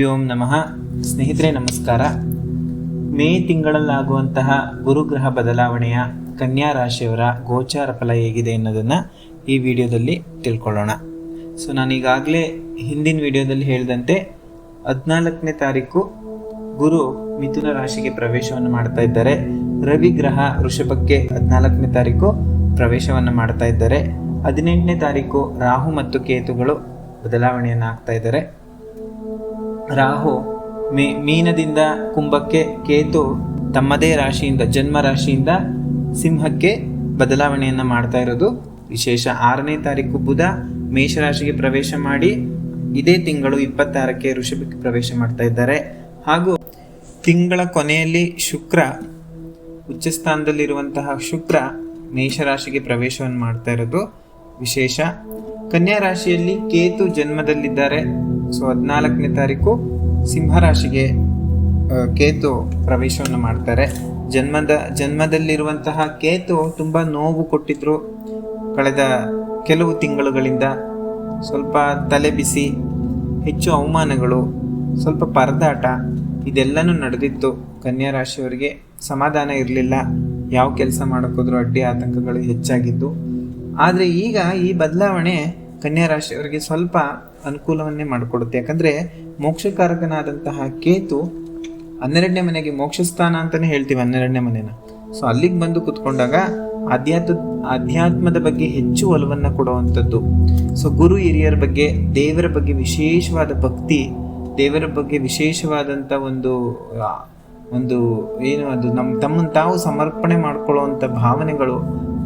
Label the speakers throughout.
Speaker 1: ಓಂ ನಮಃ. ಸ್ನೇಹಿತರೆ, ನಮಸ್ಕಾರ. ಮೇ ತಿಂಗಳಲ್ಲಾಗುವಂತಹ ಗುರುಗ್ರಹ ಬದಲಾವಣೆಯ ಕನ್ಯಾ ರಾಶಿಯವರ ಗೋಚಾರ ಫಲ ಹೇಗಿದೆ ಅನ್ನೋದನ್ನು ಈ ವಿಡಿಯೋದಲ್ಲಿ ತಿಳ್ಕೊಳ್ಳೋಣ. ಸೊ ನಾನು ಈಗಾಗಲೇ ಹಿಂದಿನ ವಿಡಿಯೋದಲ್ಲಿ ಹೇಳಿದಂತೆ ಹದಿನಾಲ್ಕನೇ ತಾರೀಕು ಗುರು ಮಿಥುನ ರಾಶಿಗೆ ಪ್ರವೇಶವನ್ನು ಮಾಡ್ತಾ ಇದ್ದಾರೆ. ರವಿ ಗ್ರಹ ವೃಷಭಕ್ಕೆ ಹದಿನಾಲ್ಕನೇ ತಾರೀಕು ಪ್ರವೇಶವನ್ನು ಮಾಡ್ತಾ ಇದ್ದಾರೆ. ಹದಿನೆಂಟನೇ ತಾರೀಕು ರಾಹು ಮತ್ತು ಕೇತುಗಳು ಬದಲಾವಣೆಯನ್ನು ಆಗ್ತಾ ಇದ್ದಾರೆ. ರಾಹು ಮೀ, ಮೀನದಿಂದ ಕುಂಭಕ್ಕೆ ಕೇತು ತಮ್ಮದೇ ರಾಶಿಯಿಂದ, ಜನ್ಮ ರಾಶಿಯಿಂದ ಸಿಂಹಕ್ಕೆ ಬದಲಾವಣೆಯನ್ನು ಮಾಡ್ತಾ ಇರೋದು. ವಿಶೇಷ ಆರನೇ ತಾರೀಕು ಬುಧ ಮೇಷರಾಶಿಗೆ ಪ್ರವೇಶ ಮಾಡಿ ಇದೇ ತಿಂಗಳು ಇಪ್ಪತ್ತಾರಕ್ಕೆ ಋಷಭಕ್ಕೆ ಪ್ರವೇಶ ಮಾಡ್ತಾ ಇದ್ದಾರೆ. ಹಾಗೂ ತಿಂಗಳ ಕೊನೆಯಲ್ಲಿ ಶುಕ್ರ, ಉಚ್ಚಸ್ಥಾನದಲ್ಲಿರುವಂತಹ ಶುಕ್ರ ಮೇಷರಾಶಿಗೆ ಪ್ರವೇಶವನ್ನು ಮಾಡ್ತಾ ಇರೋದು. ವಿಶೇಷ ಕನ್ಯಾ ರಾಶಿಯಲ್ಲಿ ಕೇತು ಜನ್ಮದಲ್ಲಿದ್ದಾರೆ. ಸೊ ಹದಿನಾಲ್ಕನೇ ತಾರೀಕು ಸಿಂಹರಾಶಿಗೆ ಕೇತು ಪ್ರವೇಶವನ್ನು ಮಾಡ್ತಾರೆ. ಜನ್ಮದ, ಜನ್ಮದಲ್ಲಿರುವಂತಹ ಕೇತು ತುಂಬ ನೋವು ಕೊಟ್ಟಿದ್ರು ಕಳೆದ ಕೆಲವು ತಿಂಗಳುಗಳಿಂದ. ಸ್ವಲ್ಪ ತಲೆ ಬಿಸಿ, ಹೆಚ್ಚು ಅವಮಾನಗಳು, ಸ್ವಲ್ಪ ಪರದಾಟ, ಇದೆಲ್ಲನೂ ನಡೆದಿತ್ತು. ಕನ್ಯಾ ರಾಶಿಯವರಿಗೆ ಸಮಾಧಾನ ಇರಲಿಲ್ಲ. ಯಾವ ಕೆಲಸ ಮಾಡೋಕ್ಕೋದ್ರೂ ಅಡ್ಡಿ ಆತಂಕಗಳು ಹೆಚ್ಚಾಗಿದ್ದು. ಆದರೆ ಈಗ ಈ ಬದಲಾವಣೆ ಕನ್ಯಾ ರಾಶಿಯವರಿಗೆ ಸ್ವಲ್ಪ ಅನುಕೂಲವನ್ನೇ ಮಾಡಿಕೊಡುತ್ತೆ. ಯಾಕಂದರೆ ಮೋಕ್ಷಕಾರಕನಾದಂತಹ ಕೇತು ಹನ್ನೆರಡನೇ ಮನೆಗೆ ಮೋಕ್ಷ ಸ್ಥಾನ ಅಂತಲೇ ಹೇಳ್ತೀವಿ ಹನ್ನೆರಡನೇ ಮನೆನ. ಸೊ ಅಲ್ಲಿಗೆ ಬಂದು ಕುತ್ಕೊಂಡಾಗ ಆಧ್ಯಾತ್ಮ ಅಧ್ಯಾತ್ಮದ ಬಗ್ಗೆ ಹೆಚ್ಚು ಒಲವನ್ನು ಕೊಡುವಂಥದ್ದು. ಸೊ ಗುರು ಹಿರಿಯರ ಬಗ್ಗೆ, ದೇವರ ಬಗ್ಗೆ ವಿಶೇಷವಾದ ಭಕ್ತಿ, ದೇವರ ಬಗ್ಗೆ ವಿಶೇಷವಾದಂಥ ಒಂದು ಒಂದು ಏನು ಅದು ನಮ್ಮ ತಮ್ಮನ್ನು ತಾವು ಸಮರ್ಪಣೆ ಮಾಡ್ಕೊಳ್ಳೋ ಭಾವನೆಗಳು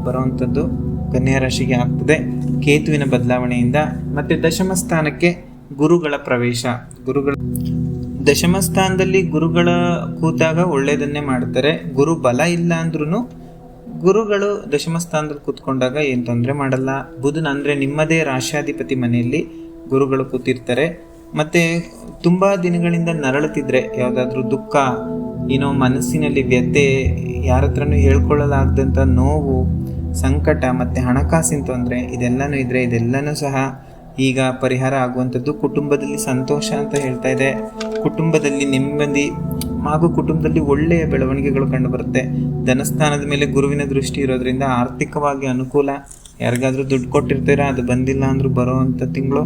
Speaker 1: ಬರುವಂಥದ್ದು. ಕನ್ಯಾ ರಾಶಿಗೆ ಆಗ್ತದೆ. ಕೇತುವಿನ ಬದಲಾವಣೆಯಿಂದ ಮತ್ತೆ ದಶಮ ಸ್ಥಾನಕ್ಕೆ ಗುರುಗಳ ಪ್ರವೇಶ. ಗುರುಗಳ ದಶಮ ಸ್ಥಾನದಲ್ಲಿ ಗುರುಗಳ ಕೂತಾಗ ಒಳ್ಳೆಯದನ್ನೇ ಮಾಡ್ತಾರೆ ಗುರು ಬಲ ಇಲ್ಲ ಅಂದ್ರೂ ಗುರುಗಳು ದಶಮ ಸ್ಥಾನದಲ್ಲಿ ಕೂತ್ಕೊಂಡಾಗ ಏನು ತೊಂದರೆ ಮಾಡಲ್ಲ. ಬುಧನ ಅಂದರೆ ನಿಮ್ಮದೇ ರಾಶ್ಯಾಧಿಪತಿ ಮನೆಯಲ್ಲಿ ಗುರುಗಳು ಕೂತಿರ್ತಾರೆ. ಮತ್ತೆ ತುಂಬ ದಿನಗಳಿಂದ ನರಳುತ್ತಿದ್ರೆ ಯಾವುದಾದ್ರೂ ದುಃಖ, ಏನೋ ಮನಸ್ಸಿನಲ್ಲಿ ವ್ಯಥೆ ಯಾರ ಹತ್ರನೂ ಹೇಳ್ಕೊಳ್ಳಲಾಗದಂಥ ನೋವು ಸಂಕಟ ಮತ್ತು ಹಣಕಾಸಿನ ತೊಂದರೆ, ಇದೆಲ್ಲನೂ ಇದ್ದರೆ ಇದೆಲ್ಲನೂ ಸಹ ಈಗ ಪರಿಹಾರ ಆಗುವಂಥದ್ದು ಕುಟುಂಬದಲ್ಲಿ ಸಂತೋಷ ಅಂತ ಹೇಳ್ತಾ ಇದೆ. ಕುಟುಂಬದಲ್ಲಿ ನೆಮ್ಮದಿ ಹಾಗೂ ಕುಟುಂಬದಲ್ಲಿ ಒಳ್ಳೆಯ ಬೆಳವಣಿಗೆಗಳು ಕಂಡುಬರುತ್ತೆ ಧನಸ್ಥಾನದ ಮೇಲೆ ಗುರುವಿನ ದೃಷ್ಟಿ ಇರೋದ್ರಿಂದ ಆರ್ಥಿಕವಾಗಿ ಅನುಕೂಲ. ಯಾರಿಗಾದರೂ ದುಡ್ಡು ಕೊಟ್ಟಿರ್ತೀರ, ಅದು ಬಂದಿಲ್ಲ ಅಂದರೂ ಬರೋವಂಥ ತಿಂಗಳು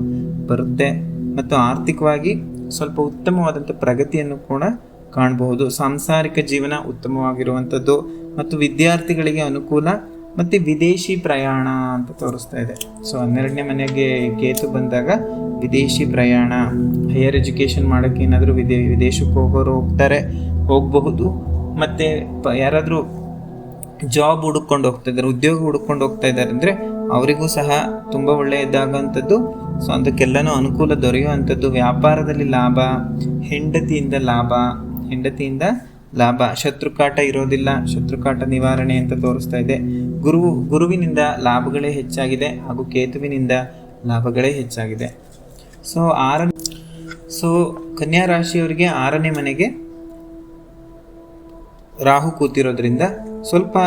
Speaker 1: ಬರುತ್ತೆ. ಮತ್ತು ಆರ್ಥಿಕವಾಗಿ ಸ್ವಲ್ಪ ಉತ್ತಮವಾದಂಥ ಪ್ರಗತಿಯನ್ನು ಕೂಡ ಕಾಣಬಹುದು. ಸಾಂಸಾರಿಕ ಜೀವನ ಉತ್ತಮವಾಗಿರುವಂಥದ್ದು. ಮತ್ತು ವಿದ್ಯಾರ್ಥಿಗಳಿಗೆ ಅನುಕೂಲ ಮತ್ತು ವಿದೇಶಿ ಪ್ರಯಾಣ ಅಂತ ತೋರಿಸ್ತಾ ಇದೆ. ಸೊ ಹನ್ನೆರಡನೇ ಮನೆಗೆ ಕೇತು ಬಂದಾಗ ವಿದೇಶಿ ಪ್ರಯಾಣ ಹೈಯರ್ ಎಜುಕೇಷನ್ ಮಾಡೋಕ್ಕೆ ಏನಾದರೂ ವಿದೇ, ವಿದೇಶಕ್ಕೆ ಹೋಗೋರು ಹೋಗ್ತಾರೆ, ಹೋಗಬಹುದು. ಮತ್ತು ಯಾರಾದರೂ ಜಾಬ್ ಹುಡುಕೊಂಡು ಹೋಗ್ತಾ ಇದ್ದಾರೆ, ಉದ್ಯೋಗ ಹುಡುಕೊಂಡು ಹೋಗ್ತಾ ಇದ್ದಾರೆ ಅಂದರೆ ಅವರಿಗೂ ಸಹ ತುಂಬ ಒಳ್ಳೆಯದಾಗುವಂಥದ್ದು ಸೊ ಅದಕ್ಕೆಲ್ಲನೂ ಅನುಕೂಲ ದೊರೆಯುವಂಥದ್ದು ವ್ಯಾಪಾರದಲ್ಲಿ ಲಾಭ, ಹೆಂಡತಿಯಿಂದ ಲಾಭ, ಹೆಂಡತಿಯಿಂದ ಲಾಭ. ಶತ್ರುಕಾಟ ಇರೋದಿಲ್ಲ. ಶತ್ರುಕಾಟ ನಿವಾರಣೆ ಅಂತ ತೋರಿಸ್ತಾ ಇದೆ. ಗುರು, ಗುರುವಿನಿಂದ ಲಾಭಗಳೇ ಹೆಚ್ಚಾಗಿದೆ ಹಾಗೂ ಕೇತುವಿನಿಂದ ಲಾಭಗಳೇ ಹೆಚ್ಚಾಗಿದೆ. ಸೊ ಆರ ಸೊ, ಕನ್ಯಾ ರಾಶಿಯವರಿಗೆ ಆರನೇ ಮನೆಗೆ ರಾಹು ಕೂತಿರೋದ್ರಿಂದ ಸ್ವಲ್ಪ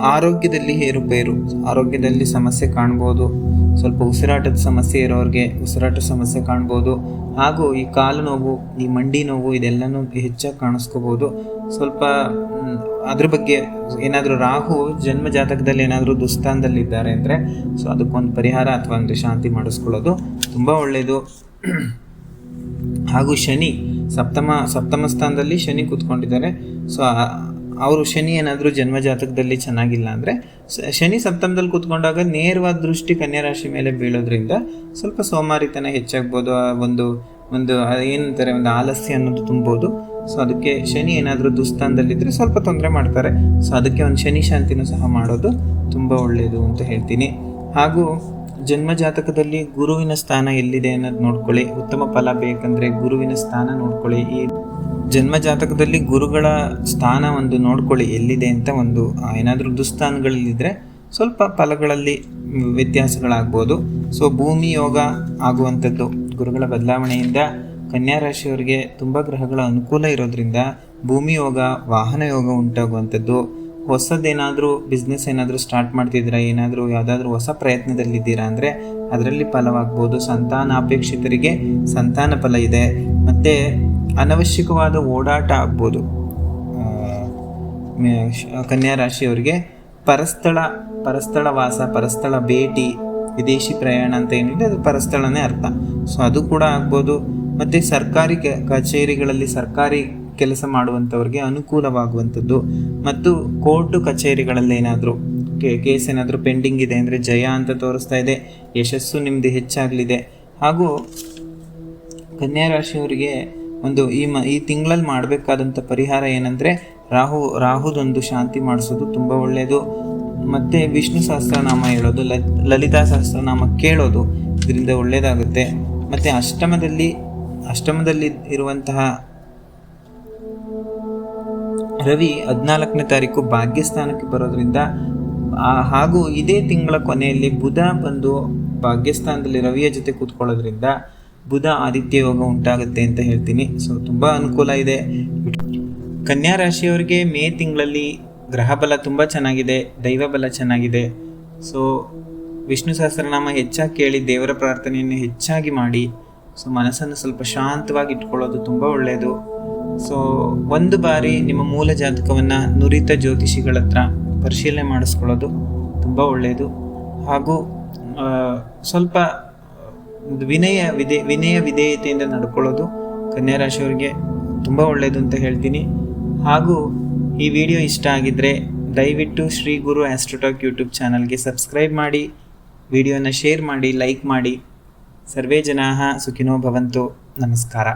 Speaker 1: ಆರೋಗ್ಯದಲ್ಲಿ ಏರುಪೇರು, ಆರೋಗ್ಯದಲ್ಲಿ ಸಮಸ್ಯೆ ಕಾಣ್ಬೋದು. ಸ್ವಲ್ಪ ಉಸಿರಾಟದ ಸಮಸ್ಯೆ ಇರೋರಿಗೆ ಉಸಿರಾಟ ಸಮಸ್ಯೆ ಕಾಣ್ಬೋದು. ಹಾಗೂ ಈ ಕಾಲು ನೋವು, ಈ ಮಂಡಿ ನೋವು ಇದೆಲ್ಲನೂ ಹೆಚ್ಚಾಗಿ ಕಾಣಿಸ್ಕೋಬೋದು. ಸ್ವಲ್ಪ ಅದ್ರ ಬಗ್ಗೆ ಏನಾದರೂ ರಾಹು ಜನ್ಮ ಜಾತಕದಲ್ಲಿ ಏನಾದರೂ ದುಸ್ಥಾನದಲ್ಲಿದ್ದಾರೆ ಅಂದರೆ ಸೊ ಅದಕ್ಕೊಂದು ಪರಿಹಾರ ಅಥವಾ ಒಂದು ಶಾಂತಿ ಮಾಡಿಸ್ಕೊಳ್ಳೋದು ತುಂಬ ಒಳ್ಳೆಯದು ಹಾಗೂ ಶನಿ ಸಪ್ತಮ ಸಪ್ತಮ ಸ್ಥಾನದಲ್ಲಿ ಶನಿ ಕೂತ್ಕೊಂಡಿದ್ದಾರೆ. ಸೊ ಅವರು ಶನಿ ಏನಾದರೂ ಜನ್ಮ ಜಾತಕದಲ್ಲಿ ಚೆನ್ನಾಗಿಲ್ಲ ಅಂದರೆ ಶನಿ ಸಪ್ತಮದಲ್ಲಿ ಕೂತ್ಕೊಂಡಾಗ ನೇರವಾದ ದೃಷ್ಟಿ ಕನ್ಯಾ ರಾಶಿ ಮೇಲೆ ಬೀಳೋದ್ರಿಂದ ಸ್ವಲ್ಪ ಸೋಮಾರಿತನ ಹೆಚ್ಚಾಗ್ಬೋದು, ಆ ಒಂದು ಒಂದು ಏನಂತಾರೆ, ಒಂದು ಆಲಸ್ಯ ಅನ್ನೋದು ತುಂಬೋದು. ಸೊ ಅದಕ್ಕೆ ಶನಿ ಏನಾದರೂ ದುಸ್ಥಾನದಲ್ಲಿದ್ದರೆ ಸ್ವಲ್ಪ ತೊಂದರೆ ಮಾಡ್ತಾರೆ. ಸೊ ಅದಕ್ಕೆ ಒಂದು ಶನಿ ಶಾಂತಿನೂ ಸಹ ಮಾಡೋದು ತುಂಬ ಒಳ್ಳೆಯದು ಅಂತ ಹೇಳ್ತೀನಿ. ಹಾಗೂ ಜನ್ಮ ಜಾತಕದಲ್ಲಿ ಗುರುವಿನ ಸ್ಥಾನ ಎಲ್ಲಿದೆ ಅನ್ನೋದು ನೋಡ್ಕೊಳ್ಳಿ. ಉತ್ತಮ ಫಲ ಬೇಕಂದ್ರೆ ಗುರುವಿನ ಸ್ಥಾನ ನೋಡ್ಕೊಳ್ಳಿ. ಈ ಜನ್ಮ ಜಾತಕದಲ್ಲಿ ಗುರುಗಳ ಸ್ಥಾನ ಒಂದು ನೋಡ್ಕೊಳ್ಳಿ. ಎಲ್ಲಿದೆ ಅಂತ ಒಂದು ಏನಾದರೂ ದುಸ್ಥಾನಗಳಲ್ಲಿದ್ದರೆ ಸ್ವಲ್ಪ ಫಲಗಳಲ್ಲಿ ವ್ಯತ್ಯಾಸಗಳಾಗ್ಬೋದು. ಸೊ, ಭೂಮಿ ಯೋಗ ಆಗುವಂಥದ್ದು, ಗುರುಗಳ ಬದಲಾವಣೆಯಿಂದ ಕನ್ಯಾ ರಾಶಿಯವರಿಗೆ ತುಂಬ ಗ್ರಹಗಳ ಅನುಕೂಲ ಇರೋದ್ರಿಂದ ಭೂಮಿ ಯೋಗ, ವಾಹನ ಯೋಗ ಉಂಟಾಗುವಂಥದ್ದು. ಹೊಸದೇನಾದರೂ ಬಿಸ್ನೆಸ್ ಏನಾದರೂ ಸ್ಟಾರ್ಟ್ ಮಾಡ್ತಿದ್ದೀರಾ? ಏನಾದರೂ ಯಾವುದಾದ್ರೂ ಹೊಸ ಪ್ರಯತ್ನದಲ್ಲಿದ್ದೀರಾ? ಅಂದರೆ ಅದರಲ್ಲಿ ಫಲವಾಗ್ಬೋದು. ಸಂತಾನಾಪೇಕ್ಷಿತರಿಗೆ ಸಂತಾನ ಫಲ ಇದೆ. ಮತ್ತು ಅನವಶ್ಯಕವಾದ ಓಡಾಟ ಆಗ್ಬೋದು. ಕನ್ಯಾ ರಾಶಿಯವರಿಗೆ ಪರಸ್ಥಳ ಪರಸ್ಥಳ ವಾಸ, ಪರಸ್ಥಳ ಭೇಟಿ, ವಿದೇಶಿ ಪ್ರಯಾಣ ಅಂತ ಏನಿದೆ, ಅದು ಪರಸ್ಥಳನೇ ಅರ್ಥ. ಸೊ ಅದು ಕೂಡ ಆಗ್ಬೋದು. ಮತ್ತು ಸರ್ಕಾರಿ ಕಚೇರಿಗಳಲ್ಲಿ ಸರ್ಕಾರಿ ಕೆಲಸ ಮಾಡುವಂಥವ್ರಿಗೆ ಅನುಕೂಲವಾಗುವಂಥದ್ದು. ಮತ್ತು ಕೋರ್ಟು ಕಚೇರಿಗಳಲ್ಲಿ ಏನಾದರೂ ಕೇಸ್ ಏನಾದರೂ ಪೆಂಡಿಂಗ್ ಇದೆ ಅಂದರೆ ಜಯ ಅಂತ ತೋರಿಸ್ತಾ ಇದೆ, ಯಶಸ್ಸು ನಿಮ್ಮದು ಹೆಚ್ಚಾಗಲಿದೆ. ಹಾಗೂ ಕನ್ಯಾ ರಾಶಿಯವರಿಗೆ ಒಂದು ಈ ಮ, ಈ ತಿಂಗಳಲ್ಲಿ ಮಾಡಬೇಕಾದಂಥ ಪರಿಹಾರ ಏನಂದರೆ ರಾಹು, ರಾಹುದೊಂದು ಶಾಂತಿ ಮಾಡಿಸೋದು ತುಂಬ ಒಳ್ಳೆಯದು ಮತ್ತು ವಿಷ್ಣು ಸಹಸ್ರನಾಮ ಹೇಳೋದು ಲ ಲಲಿತಾ ಸಹಸ್ರನಾಮ ಕೇಳೋದು ಇದರಿಂದ ಒಳ್ಳೆಯದಾಗುತ್ತೆ ಮತ್ತು ಅಷ್ಟಮದಲ್ಲಿ ಅಷ್ಟಮದಲ್ಲಿ ಇರುವಂತಹ ರವಿ ಹದಿನಾಲ್ಕನೇ ತಾರೀಕು ಭಾಗ್ಯಸ್ಥಾನಕ್ಕೆ ಬರೋದ್ರಿಂದ ಹಾಗೂ ಇದೇ ತಿಂಗಳ ಕೊನೆಯಲ್ಲಿ ಬುಧ ಬಂದು ಭಾಗ್ಯಸ್ಥಾನದಲ್ಲಿ ರವಿಯ ಜೊತೆ ಕೂತ್ಕೊಳ್ಳೋದ್ರಿಂದ ಬುಧ ಆದಿತ್ಯ ಯೋಗ ಉಂಟಾಗುತ್ತೆ ಅಂತ ಹೇಳ್ತೀನಿ. ಸೊ ತುಂಬ ಅನುಕೂಲ ಇದೆ. ಕನ್ಯಾ ರಾಶಿಯವರಿಗೆ ಮೇ ತಿಂಗಳಲ್ಲಿ ಗ್ರಹ ಬಲ ತುಂಬ ಚೆನ್ನಾಗಿದೆ, ದೈವ ಬಲ ಚೆನ್ನಾಗಿದೆ. ಸೊ ವಿಷ್ಣು ಸಹಸ್ರನಾಮ ಹೆಚ್ಚಾಗಿ ಕೇಳಿ ದೇವರ ಪ್ರಾರ್ಥನೆಯನ್ನು ಹೆಚ್ಚಾಗಿ ಮಾಡಿ ಸೊ ಮನಸ್ಸನ್ನು ಸ್ವಲ್ಪ ಶಾಂತವಾಗಿ ಇಟ್ಕೊಳ್ಳೋದು ತುಂಬ ಒಳ್ಳೆಯದು. ಸೊ ಒಂದು ಬಾರಿ ನಿಮ್ಮ ಮೂಲ ಜಾತಕವನ್ನು ನುರಿತ ಜ್ಯೋತಿಷಿಗಳ ಹತ್ರ ಪರಿಶೀಲನೆ ಮಾಡಿಸ್ಕೊಳ್ಳೋದು ತುಂಬ ಒಳ್ಳೆಯದು ಹಾಗೂ ಸ್ವಲ್ಪ ವಿನಯ ವಿಧೇ, ವಿನಯ ವಿಧೇಯತೆಯಿಂದ ನಡ್ಕೊಳ್ಳೋದು ಕನ್ಯಾ ರಾಶಿಯವರಿಗೆ ತುಂಬ ಒಳ್ಳೆಯದು ಅಂತ ಹೇಳ್ತೀನಿ. ಹಾಗೂ, ಈ ವಿಡಿಯೋ ಇಷ್ಟ ಆಗಿದ್ದರೆ ದಯವಿಟ್ಟು ಶ್ರೀ ಗುರು ಆಸ್ಟ್ರೋಟಾಕ್ ಯೂಟ್ಯೂಬ್ ಚಾನಲ್ಗೆ ಸಬ್ಸ್ಕ್ರೈಬ್ ಮಾಡಿ, ವಿಡಿಯೋನ ಶೇರ್ ಮಾಡಿ, ಲೈಕ್ ಮಾಡಿ. ಸರ್ವೇ ಜನಾಹ ಸುಖಿನೋ ಭವಂತು. ನಮಸ್ಕಾರ.